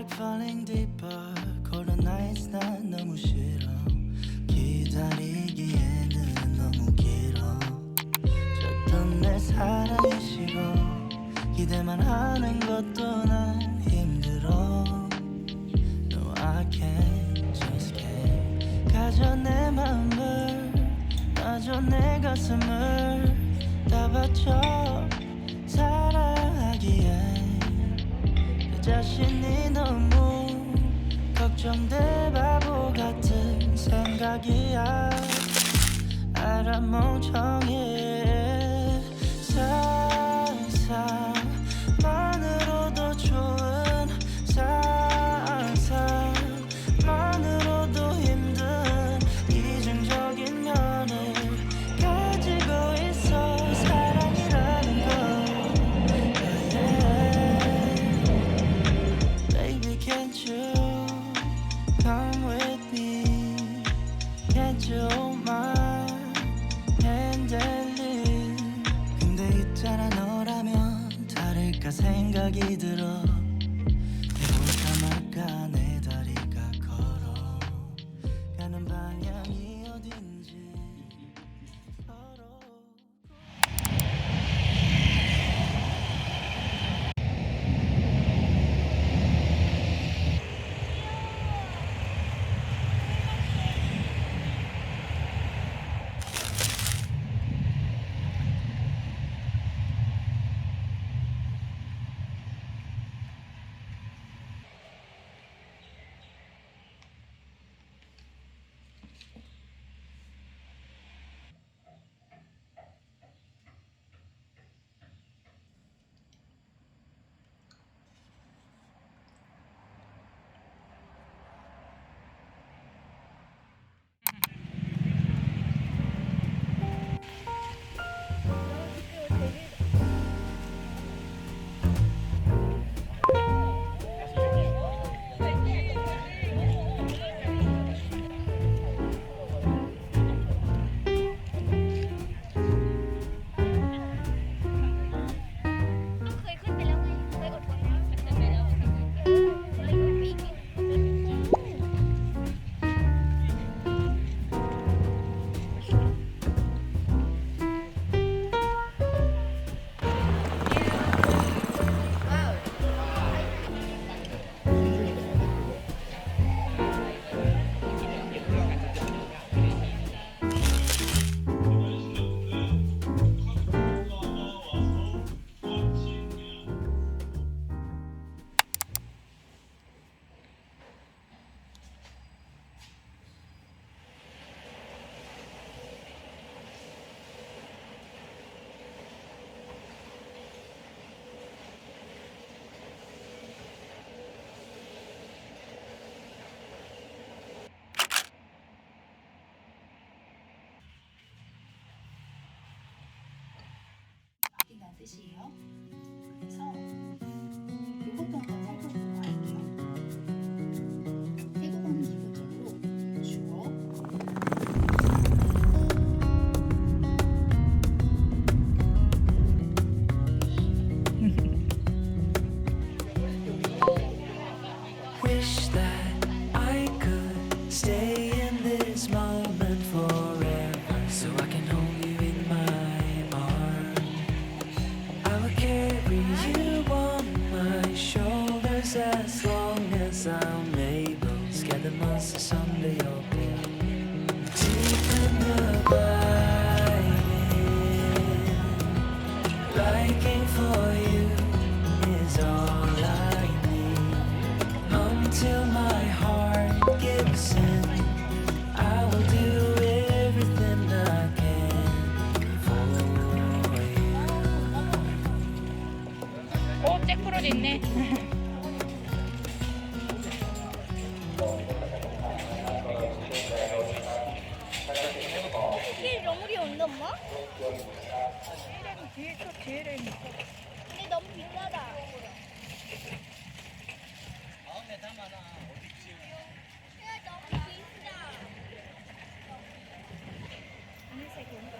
Like falling deeper. Cold nights 난 너무 싫어. 기다리기에는 너무 길어. 줬던 내 사랑이 싫어. 기대만 하는 것도 난 힘들어. No I can't just can't. 가져 내 마음을 놔줘 내 가슴을. 다 바쳐 사랑하기에. 내 자신이 너무 걱정돼 바보 같은 생각이야. 알아 멍청해 생각이 들어 뜻이에요. 그래서 있네. 이게 너물이 없나 엄마? 뒤에 또 뒤에 근데 너무 빛나다. 네, 너무 빛나.